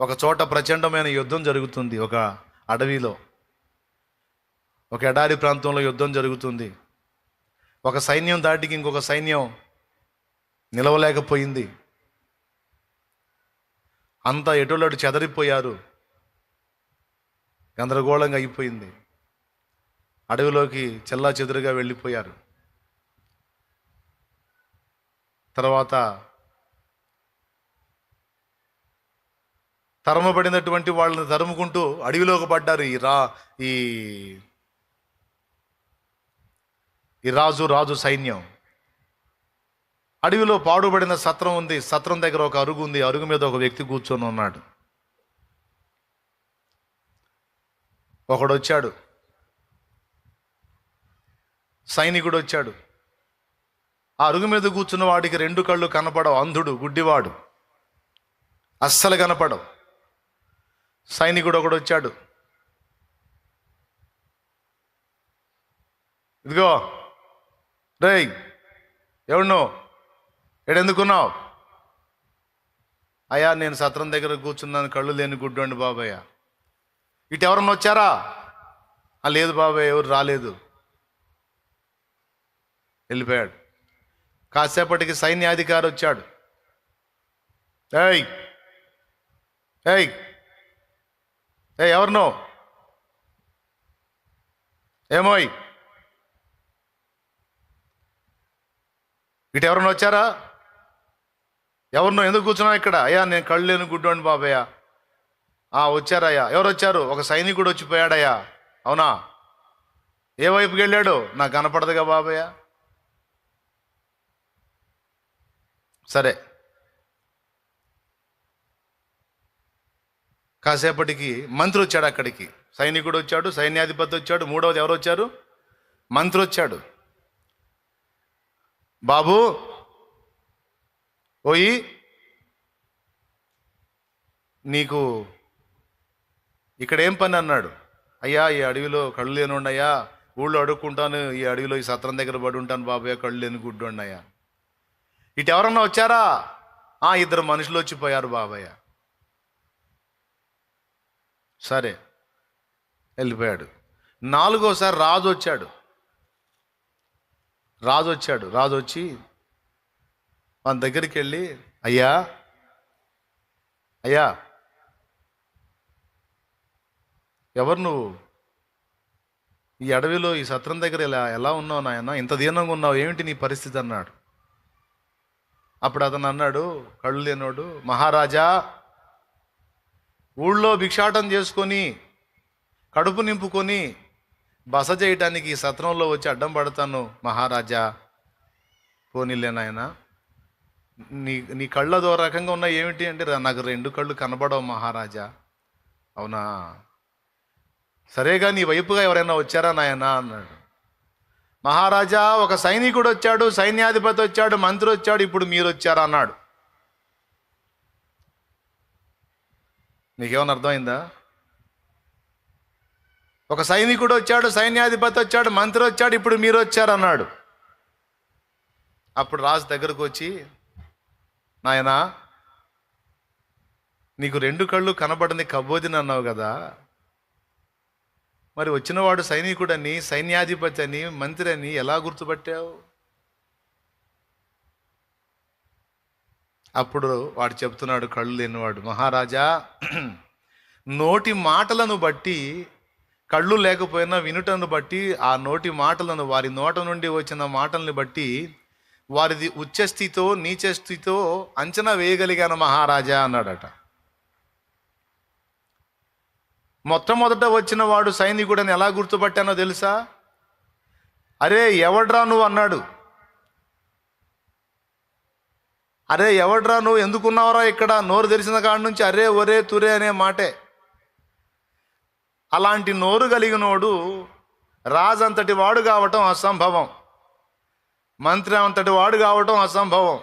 ఒక చోట ప్రచండమైన యుద్ధం జరుగుతుంది ఒక అడవిలో. ఒక ఎడారి ప్రాంతంలో యుద్ధం జరుగుతుంది. ఒక సైన్యం దాటికి ఇంకొక సైన్యం నిలవలేకపోయింది. అంతా ఎటులటు చెదరిపోయారు. గందరగోళంగా అయిపోయింది. అడవిలోకి చెల్లా చెదురుగా వెళ్ళిపోయారు. తర్వాత తరమబడినటువంటి వాళ్ళని తరుముకుంటూ అడవిలోకి పడ్డారు ఈ రా ఈ ఈ రాజు రాజు సైన్యం. అడవిలో పాడుబడిన సత్రం ఉంది. సత్రం దగ్గర ఒక అరుగు ఉంది. అరుగు మీద ఒక వ్యక్తి కూర్చొని ఉన్నాడు. ఒకడు వచ్చాడు సైనికుడు వచ్చాడు ఆ అరుగు మీద కూర్చున్న వాడికి రెండు కళ్ళు కనపడవు. అంధుడు గుడ్డివాడు. అస్సలు కనపడవు. సైనికుడు ఒకడు వచ్చాడు. ఇదిగో. రే ఎవడు ఎడెందుకున్నావు అయ్యా నేను సత్రం దగ్గర కూర్చున్నాను కళ్ళు లేని గుడ్డండి బాబయ్య. ఇటు ఎవరన్నా వచ్చారా? "ఆ, లేదు బాబాయ్ ఎవరు రాలేదు. వెళ్ళిపోయాడు. కాసేపటికి సైన్యాధికారి వచ్చాడు. ఏయ్ ఏయ్ ఏ ఎవరినో? ఏమోయ్? ఇటు ఎవరన్నా వచ్చారా? ఎవరినో? ఎందుకు కూర్చున్నావు ఇక్కడ? అయ్యా నేను కళ్ళు లేని గుడ్డోండి బాబయ్య. ఆ వచ్చారయ్యా. ఎవరు వచ్చారు? ఒక సైనికుడు వచ్చిపోయాడయ్యా. అవునా? ఏ వైపుకి వెళ్ళాడు? నాకు కనపడదుగా బాబయ్య. సరే. కాసేపటికి మంత్రి వచ్చాడు అక్కడికి. సైనికుడు వచ్చాడు సైన్యాధిపతి వచ్చాడు మూడవది ఎవరు వచ్చారు? మంత్రి వచ్చాడు. బాబు పోయి నీకు ఇక్కడ ఏం పని అన్నాడు. అయ్యా ఈ అడవిలో కళ్ళు లేనుండి ఉన్నాయా ఊళ్ళో అడుక్కుంటాను ఈ అడవిలో ఈ సత్రం దగ్గర పడి ఉంటాను బాబయ్య కళ్ళు లేని గుడ్డు ఉన్నాయా ఇటు ఎవరన్నా వచ్చారా? ఆ ఇద్దరు మనుషులు వచ్చిపోయారు బాబయ్య. సరే. వెళ్ళిపోయాడు. నాలుగోసారి రాజు వచ్చాడు. రాజు వచ్చాడు. రాజు వచ్చి మన దగ్గరికి వెళ్ళి అయ్యా అయ్యా ఎవరు నువ్వు? ఈ అడవిలో ఈ సత్రం దగ్గర ఇలా ఎలా ఉన్నావు నాయన? ఇంత దీనంగా ఉన్నావు. ఏమిటి నీ పరిస్థితి? అన్నాడు. అప్పుడు అతను అన్నాడు కళ్ళు లేనోడు మహారాజా ఊళ్ళో భిక్షాటం చేసుకొని కడుపు నింపుకొని బస చేయటానికి సత్రంలో వచ్చి అడ్డం పడతాను మహారాజా. పోనీలే నాయన. నీ నీ కళ్ళు అదో రకంగా ఉన్నాయి ఏమిటి అంటే నాకు రెండు కళ్ళు కనబడవు మహారాజా. అవునా? సరేగా నీ వైపుగా ఎవరైనా వచ్చారా నాయనా? అన్నాడు. మహారాజా ఒక సైనికుడు వచ్చాడు సైన్యాధిపతి వచ్చాడు మంత్రి వచ్చాడు ఇప్పుడు మీరు వచ్చారా అన్నాడు. నీకేమైనా అర్థమైందా? ఒక సైనికుడు వచ్చాడు సైన్యాధిపతి వచ్చాడు మంత్రి వచ్చాడు ఇప్పుడు మీరు వచ్చారన్నాడు. అప్పుడు రాజు దగ్గరకు వచ్చి నాయనా నీకు రెండు కళ్ళు కనబడని కబోదిని అన్నావు కదా. మరి వచ్చినవాడు సైనికుడని సైన్యాధిపతి అని మంత్రి అని ఎలా గుర్తుపట్టావు? అప్పుడు వాడు చెప్తున్నాడు కళ్ళు లేనివాడు. మహారాజా నోటి మాటలను బట్టి కళ్ళు లేకపోయినా వినుటను బట్టి ఆ నోటి మాటలను వారి నోట నుండి వచ్చిన మాటల్ని బట్టి వారిది ఉచ్చస్థితో నీచస్థితో అంచనా వేయగలిగాను మహారాజా అన్నాడట. మొట్టమొదట వచ్చిన వాడు సైనికుడని ఎలా గుర్తుపట్టానో తెలుసా? అరే ఎవడ్రా నువ్వు అన్నాడు. అరే ఎవడ్రా నువ్వు? ఎందుకున్నావురా ఇక్కడ? నోరు తెరిచిన కాడ నుంచి అరే ఒరే తురే అనే మాటే. అలాంటి నోరు కలిగినోడు రాజంతటి వాడు కావటం అసంభవం. మంత్రి అంతటి వాడు కావటం అసంభవం.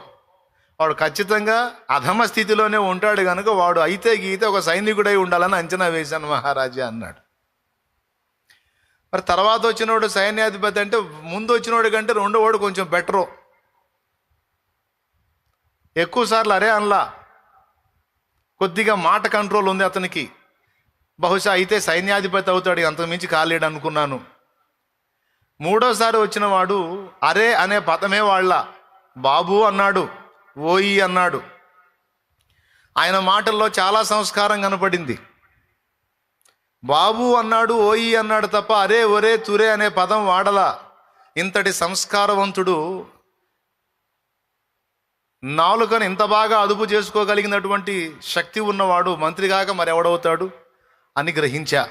వాడు ఖచ్చితంగా అధమ స్థితిలోనే ఉంటాడు కనుక వాడు అయితే గీతే ఒక సైనికుడై ఉండాలని అంచనా వేశాను మహారాజా అన్నాడు. మరి తర్వాత వచ్చినోడు సైన్యాధిపతి అంటే ముందు వచ్చినోడు కంటే రెండో వాడు కొంచెం బెటరు. ఎక్కువ సార్లు అరే అనలా. కొద్దిగా మాట కంట్రోల్ ఉంది అతనికి. బహుశా అయితే సైన్యాధిపతి అవుతాడు అంతకుమించి కాలేడు అనుకున్నాను. మూడోసారి వచ్చిన వాడు అరే అనే పదమే వాళ్ళ. బాబు అన్నాడు ఓయి అన్నాడు. ఆయన మాటల్లో చాలా సంస్కారం కనపడింది. బాబు అన్నాడు ఓయి అన్నాడు తప్ప అరే ఒరే తురే అనే పదం వాడలా. ఇంతటి సంస్కారవంతుడు నాలుకను ఇంత బాగా అదుపు చేసుకోగలిగినటువంటి శక్తి ఉన్నవాడు మంత్రి కాక మరెవడవుతాడు? అని గ్రహించా.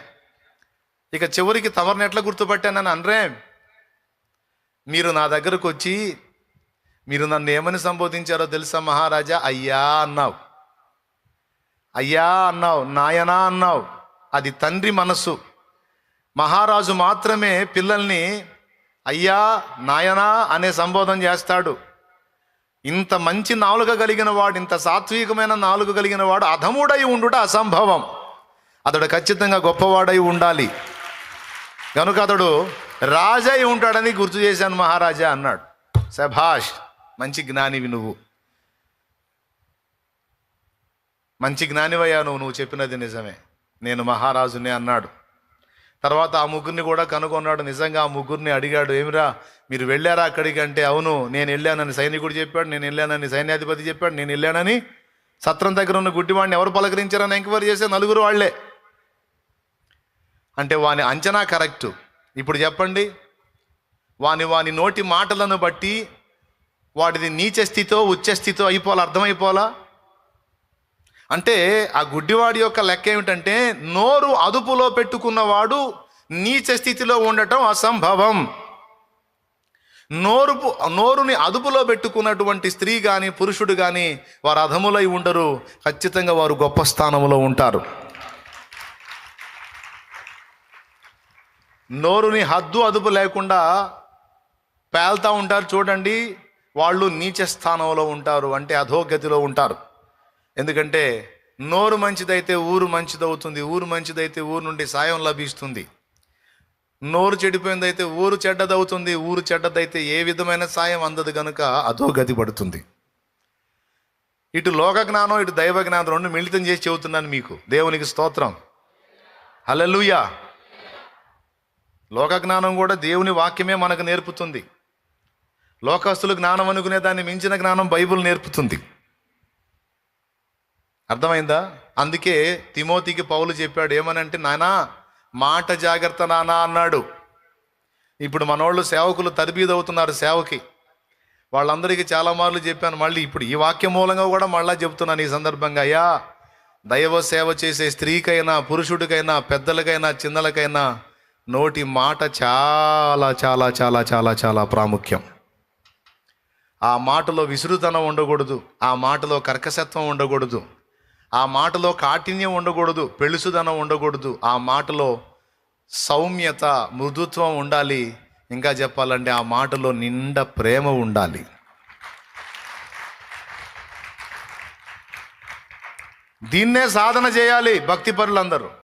ఇక చివరికి తమరిని ఎట్లా గుర్తుపట్టానని అనరే మీరు నా దగ్గరకు వచ్చి మీరు నన్ను ఏమని సంబోధించారో తెలుసా మహారాజా? అయ్యా అన్నావు. అయ్యా అన్నావు నాయనా అన్నావు అది తండ్రి మనస్సు. మహారాజు మాత్రమే పిల్లల్ని అయ్యా నాయనా అనే సంబోధన చేస్తాడు. ఇంత మంచి నాలుక కలిగిన వాడు ఇంత సాత్వికమైన నాలుక కలిగిన వాడు అధముడై ఉండుట అసంభవం. అతడు ఖచ్చితంగా గొప్పవాడై ఉండాలి. కనుక అతడు రాజై ఉంటాడని గుర్తు చేశాను మహారాజా అన్నాడు. సభాష్ మంచి జ్ఞానివి నువ్వు. మంచి జ్ఞానివయ్యా నువ్వు నువ్వు చెప్పినది నిజమే. నేను మహారాజునే అన్నాడు. తర్వాత ఆ ముగ్గురిని కూడా కనుగొన్నాడు. నిజంగా ఆ ముగ్గురిని అడిగాడు ఏమిరా మీరు వెళ్ళారా అక్కడికి? అంటే అవును నేను వెళ్ళానని సైనికుడు చెప్పాడు నేను వెళ్ళానని సైన్యాధిపతి చెప్పాడు నేను వెళ్ళానని సత్రం దగ్గర ఉన్న గుడ్డివాడిని ఎవరు పలకరించారని ఎంక్వైరీ చేసే నలుగురు వాళ్ళే. అంటే వాని అంచనా కరెక్టు. ఇప్పుడు చెప్పండి వాని వాని నోటి మాటలను బట్టి వాటిది నీచ స్థితో ఉచ్చ స్థితో అయిపోవాలా అర్థమైపోవాలా? అంటే ఆ గుడ్డివాడి యొక్క లెక్క ఏమిటంటే నోరు అదుపులో పెట్టుకున్నవాడు నీచ స్థితిలో ఉండటం అసంభవం. నోరు నోరుని అదుపులో పెట్టుకున్నటువంటి స్త్రీ కానీ పురుషుడు కానీ వారు అధములై ఉండరు. ఖచ్చితంగా వారు గొప్ప స్థానంలో ఉంటారు. నోరుని హద్దు అదుపు లేకుండా పేల్తా ఉంటారు చూడండి. వాళ్ళు నీచ స్థానంలో ఉంటారు అంటే అధోగతిలో ఉంటారు. ఎందుకంటే నోరు మంచిదైతే ఊరు మంచిదవుతుంది ఊరు మంచిదైతే ఊరు నుండి సాయం లభిస్తుంది. నోరు చెడిపోయిందైతే ఊరు చెడ్డదవుతుంది ఊరు చెడ్డదైతే ఏ విధమైన సాయం అందదు అదో గది పడుతుంది. ఇటు లోక జ్ఞానం ఇటు దైవ జ్ఞానం రెండు మిళితం చేసి చెబుతున్నాను మీకు. దేవునికి స్తోత్రం. హలలుయా లోక జ్ఞానం కూడా దేవుని వాక్యమే మనకు నేర్పుతుంది. లోకస్తులు జ్ఞానం అనుకునే దాన్ని మించిన జ్ఞానం బైబుల్ నేర్పుతుంది. అర్థమైందా? అందుకే తిమోతికి పౌలు చెప్పాడు ఏమనంటే నానా మాట జాగ్రత్త నానా అన్నాడు. ఇప్పుడు మనోళ్ళు సేవకులు తరబీదవుతున్నారు సేవకి. వాళ్ళందరికీ చాలా మార్లు చెప్పాను మళ్ళీ ఇప్పుడు ఈ వాక్యం మూలంగా కూడా మళ్ళా చెప్తున్నాను ఈ సందర్భంగా. అయ్యా దైవ సేవ చేసే స్త్రీకైనా పురుషుడికైనా పెద్దలకైనా చిన్నలకైనా నోటి మాట చాలా చాలా చాలా చాలా చాలా ప్రాముఖ్యం. ఆ మాటలో విసురుతనం ఉండకూడదు ఆ మాటలో కర్కశత్వం ఉండకూడదు ఆ మాటలో కాఠిన్యం ఉండకూడదు పెళుసుదనం ఉండకూడదు. ఆ మాటలో సౌమ్యత మృదుత్వం ఉండాలి. ఇంకా చెప్పాలంటే ఆ మాటలో నిండా ప్రేమ ఉండాలి. దీన్నే సాధన చేయాలి భక్తి పరులందరూ